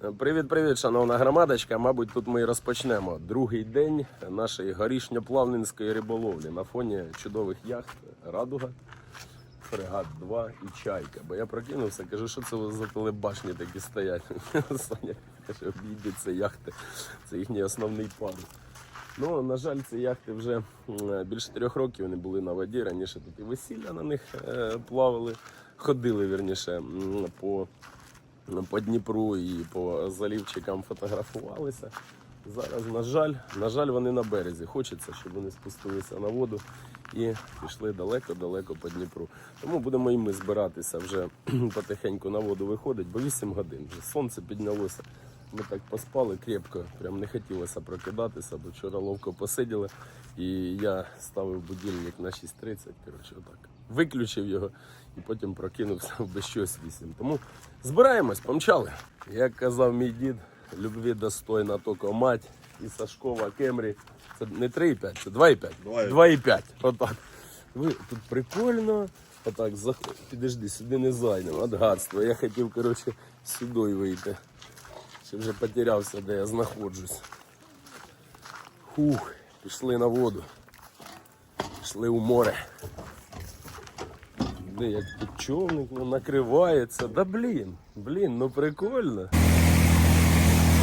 Привіт-привіт, шановна громадочка. Мабуть, тут ми і розпочнемо другий день нашої горішньо-плавненської риболовлі на фоні чудових яхт Радуга, Фрегат 2 і Чайка. Бо я прокинувся, кажу, що це за телебашні такі стоять. Саня каже, обійдіть яхти, це їхній основний парус. Ну, на жаль, ці яхти вже більше трьох років вони були на воді. Раніше тут і весілля на них е, плавали, ходили вірніше по по Дніпру і по залівчикам фотографувалися. Зараз, на жаль, на жаль, вони на березі. Хочеться, щоб вони спустилися на воду і пішли далеко-далеко по Дніпру. Тому будемо і ми збиратися вже потихеньку на воду виходить, бо 8 годин вже сонце піднялося. Ми так поспали крепко, прям не хотілося прокидатися, бо вчора ловко посиділи. І я ставив будильник на 6.30, коротше, отак. Виключив його і потім прокинувся без щось 8. Тому збираємось, помчали. Як казав мій дід, любві достойна тільки мать і Сашкова Кемрі. Це не 3,5, це 2,5. 2,5. Отак. Ви тут прикольно. Отак, зах... підожди, сюди не зайдемо. От гадство. Я хотів, коротше, сюди вийти. Ще вже потерявся, де я знаходжусь. Хух, пішли на воду. Пішли у море. Де як човник ну, накривається. Да блін, блін, ну прикольно.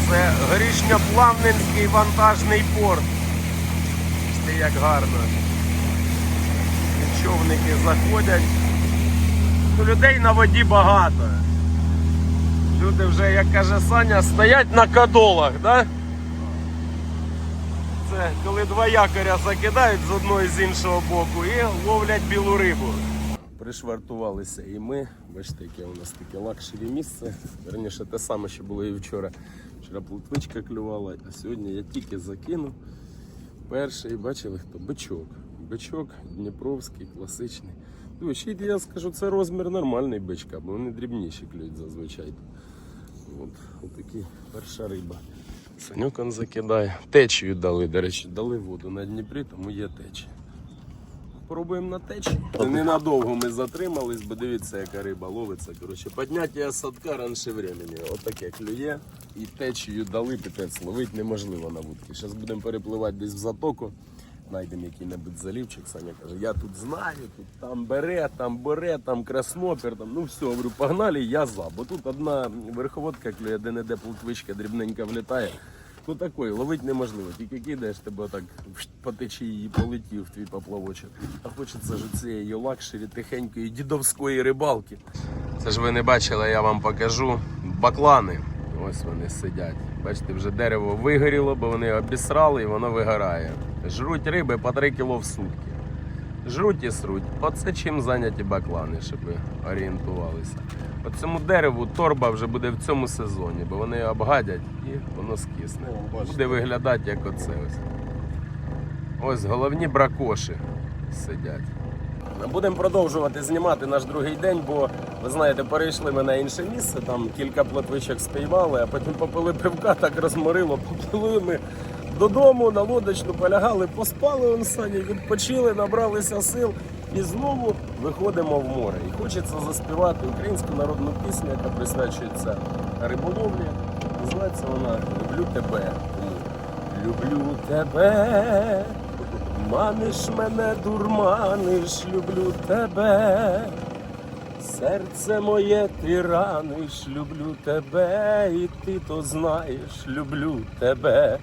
Це горішньоплавненський вантажний порт. Ти як гарно. Човники заходять. Ну, людей на воді багато. Люди вже, як каже Саня, стоять на кадолах, да? Це коли два якоря закидають з одного і з іншого боку і ловлять білу рибу. Пришвартувалися і ми. Бачите, яке у нас таке лакшері місце. Верніше те саме, що було і вчора. Вчора плотвичка клювала, а сьогодні я тільки закинув. Перший, бачили хто? Бичок. Бичок Дніпровський, класичний. Ще я скажу, це розмір нормальний бичка, бо вони дрібніші клюють зазвичай. От, от такий перша риба. Санюк он закидає. Течію дали, до речі, дали воду на Дніпрі, тому є течія. Пробуємо на течі. Ненадовго ми затримались, бо дивіться, яка риба ловиться. Коротше, підняття садка раніше времени. Отаке клює. І течію дали, піпець, ловить неможливо на вудки. Зараз будемо перепливати десь в затоку. Знайдемо який-небудь залівчик. Саня каже, я тут знаю, тут там бере, там бере, там краснопер, там. Ну все, говорю, погнали, я за. Бо тут одна верховодка клює, де не де плотвичка дрібненька влітає. Ну такої, ловить неможливо. Тільки кидаєш тебе так по течії і полетів твій поплавочок. А хочеться ж цієї лакшері тихенької дідовської рибалки. Це ж ви не бачили, я вам покажу. Баклани. Ось вони сидять. Бачите, вже дерево вигоріло, бо вони обісрали і воно вигорає. Жруть риби по 3 кіло в сутки. Жруть і сруть. Оце чим зайняті баклани, щоб ви орієнтувалися. По цьому дереву торба вже буде в цьому сезоні, бо вони обгадять і воно скисне. Буде виглядати як оце ось. Ось головні бракоші сидять. Будемо продовжувати знімати наш другий день, бо ви знаєте, перейшли ми на інше місце, там кілька плотвичок спіймали, а потім попили пивка, так розморило, поплили ми додому, на лодочну полягали, поспали он сані, відпочили, набралися сил і знову виходимо в море. І хочеться заспівати українську народну пісню, яка присвячується риболовлі. Називається вона Люблю тебе. Люблю тебе. Маниш мене, дурманиш, люблю тебе. Серце моє ти раниш, люблю тебе, і ти то знаєш, люблю тебе.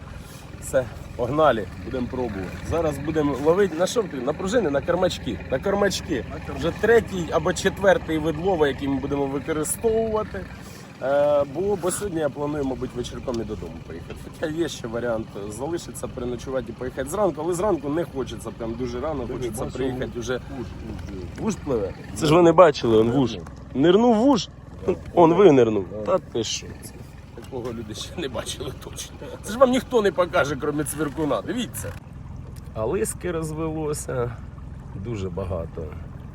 Все, погнали, будемо пробувати. Зараз будемо ловити на що? На пружини, на кормачки. На кормачки. Вже третій або четвертий вид лова, який ми будемо використовувати. Е, бо, бо сьогодні я планую, мабуть, вечірком і додому поїхати. Хоча є ще варіант залишитися, переночувати і поїхати зранку, але зранку не хочеться прям дуже рано, хочеться приїхати вже. Вуж пливе. Це ж ви не бачили, он вуж. Нирнув вуж, он винирнув. Та ти що? Такого люди ще не бачили точно. Це ж вам ніхто не покаже, крім цвіркуна. Дивіться. А лиски розвелося дуже багато.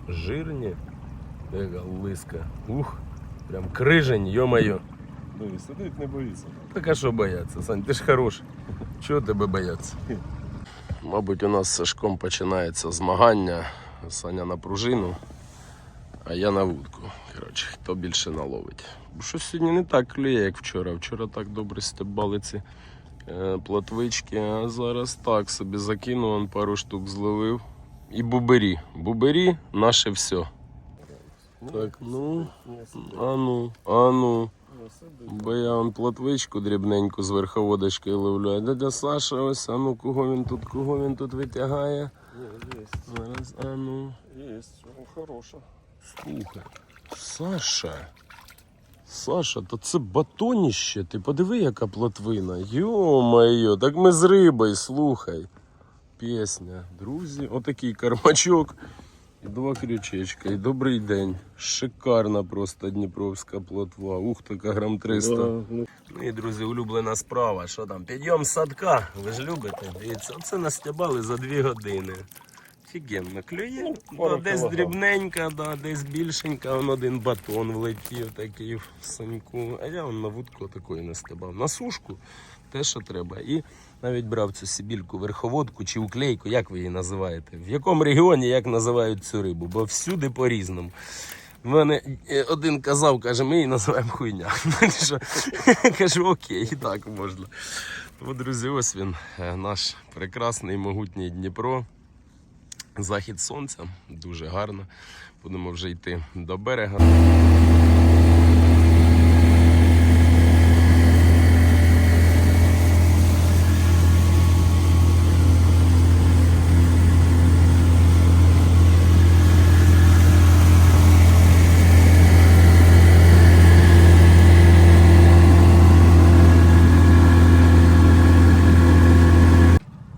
Жирні. Яка лиска. Ух, прям крижень, йо-моє. Дивись, сидить, не боїться. Так а що бояться, Сань, ти ж хороший. Чого тебе бояться? Мабуть, у нас з Сашком починається змагання. Саня на пружину, а я на вудку. Коротше, хто більше наловить. Бо щось сьогодні не так клює, як вчора. Вчора так добре стебали ці е, платвички, а зараз так собі закинув, он пару штук зловив. І бубері. Бубері наше все. Так, ну, ану, ану. Бо я он платвичку дрібненьку з верховодочки ловлю. Дядя Саша, ось, а ну кого він тут, кого він тут витягає. Зараз, а ну. Є, хороша. Слухай. Саша. Саша, то це батоніще. Ти подиви, яка плотвина. Йо-моє, так ми з рибою, слухай. Пісня. Друзі, отакий кармачок. І два крючечка. І добрий день. Шикарна просто дніпровська плотва. Ух, така грам 300. Да, ну, Ну і друзі, улюблена справа. Що там? Підйом з садка. Ви ж любите? Дивіться, оце настябали за дві години. Фігенно клює. Ну, да, десь кілограм. дрібненька, да, десь більшенька, он один батон влетів такий в саньку. А я он на вудку такої настебав. На сушку те, що треба. І навіть брав цю сибільку, верховодку чи уклейку, як ви її називаєте? В якому регіоні як називають цю рибу? Бо всюди по-різному. В мене е, один казав, каже, ми її називаємо хуйня. Кажу, окей, і так можна. Тому, друзі, ось він, е, наш прекрасний могутній Дніпро. Захід сонця, дуже гарно. Будемо вже йти до берега.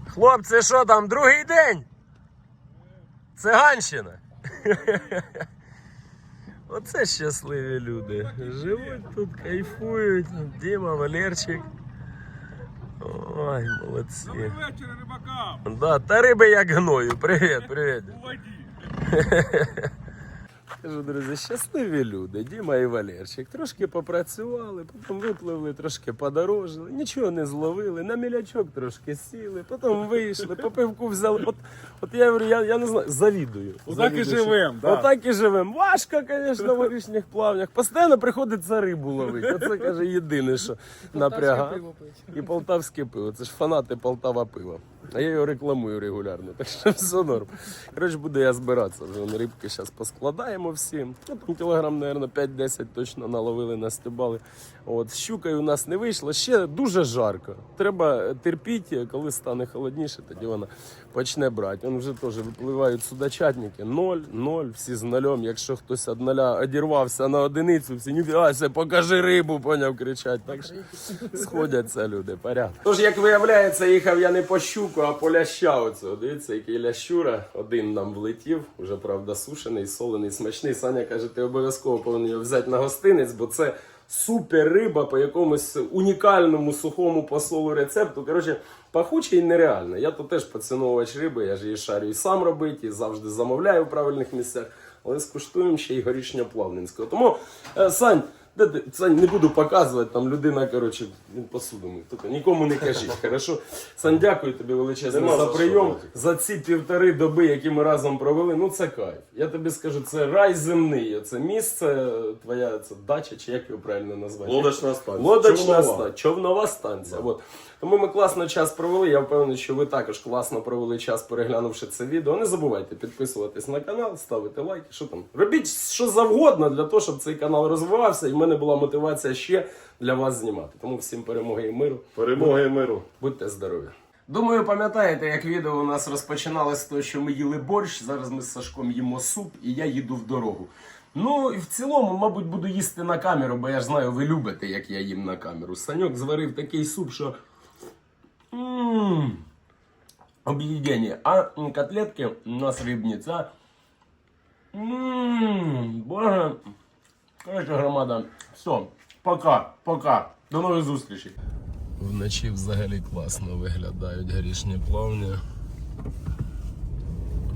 Хлопці, що там, другий день? Циганщина. Оце щасливі люди. Живуть тут, кайфують. Діма, Валерчик. Ой, молодці. вечір, рибакам! Да, та риби як гною. Привіт, привіт. Кажу, друзі, щасливі люди, Діма і Валерчик. Трошки попрацювали, потім випливли, трошки подорожили, нічого не зловили, на мілячок трошки сіли, потім вийшли, по пивку взяли. От, от я говорю, я, я не знаю, завідую. Отак і живем, да. Отак і живем. Важко, звісно, в горішніх плавнях. Постійно приходиться рибу ловити. Оце каже єдине, що напрягає. І полтавське пиво. Це ж фанати Полтава пива. А я його рекламую регулярно, так що все норм. Коротше, буду я збиратися. Вже рибки зараз поскладаємо всі. Ну, там кілограм, мабуть, 5-10 точно наловили, настебали. От, з щукою у нас не вийшло. Ще дуже жарко. Треба терпіти, коли стане холодніше, тоді вона почне брати. Вони вже теж випливають судачатники. Ноль, ноль, всі з нульом. Якщо хтось від ноля одірвався на одиницю, всі ніфігася, покажи рибу, поняв, кричать. Так що сходяться люди, порядок. Тож, як виявляється, їхав я не по щуку, а по ляща. Дивіться, який лящура. Один нам влетів, вже правда сушений, солений, смачний. Саня каже, ти обов'язково повинен його взяти на гостинець, бо це супер риба по якомусь унікальному сухому посолу рецепту. Коротше, пахуче і нереально. Я то теж поціновувач риби, я ж її шарю і сам робити, і завжди замовляю в правильних місцях. Але скуштуємо ще й горішня плавненського. Тому, е, Сань? Сань, не буду показувати, там людина, коротше, він посуду мив. Тільки нікому не кажіть, хорошо? Сань, дякую тобі величезно за прийом, за ці півтори доби, які ми разом провели. Ну це кайф. Я тобі скажу, це рай земний. Це місце, твоя це дача, чи як його правильно назвати? Лодочна станція. Лодочна станція, човнова станція. От. Тому ми класно час провели. Я впевнений, що ви також класно провели час, переглянувши це відео. Не забувайте підписуватись на канал, ставити лайки. Що там? Робіть що завгодно для того, щоб цей канал розвивався, і мене була мотивація ще для вас знімати. Тому всім перемоги і миру. Перемоги і миру. Будьте здорові. Думаю, пам'ятаєте, як відео у нас розпочиналося з того, що ми їли борщ. Зараз ми з Сашком їмо суп, і я їду в дорогу. Ну і в цілому, мабуть, буду їсти на камеру, бо я ж знаю, ви любите, як я їм на камеру. Саньок зварив такий суп, що. Ммм. Об'їдення. А котлетки у нас рибні. Це. Ммм. Боже. Коротше, громада. Все. Пока, пока. До нових зустрічей. Вночі взагалі класно виглядають горішні плавні.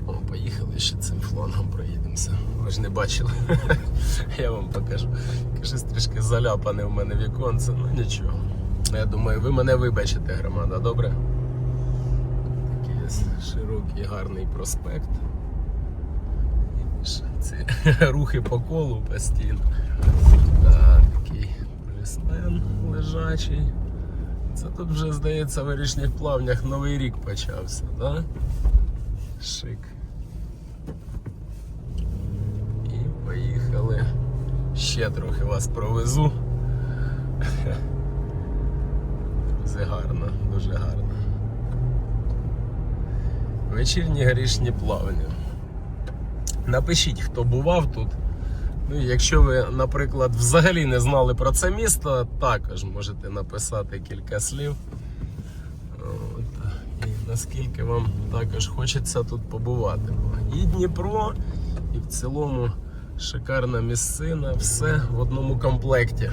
О, поїхали ще цим флангом проїдемося. Ви ж не бачили. Я вам покажу. Каже, трішки заляпане в мене віконце, ну нічого. Я думаю, ви мене вибачите, громада, добре? Такий широкий гарний проспект. Ці рухи по колу постійно. Так, такий полісмен лежачий. Це тут вже, здається, в вирішніх плавнях новий рік почався, да? Шик. І поїхали. Ще трохи вас провезу. Це гарно, дуже гарно. Вечірні горішні плавання. Напишіть, хто бував тут. Ну, якщо ви, наприклад, взагалі не знали про це місто, також можете написати кілька слів. От. І наскільки вам також хочеться тут побувати. І Дніпро, і в цілому шикарна місцина, все в одному комплекті.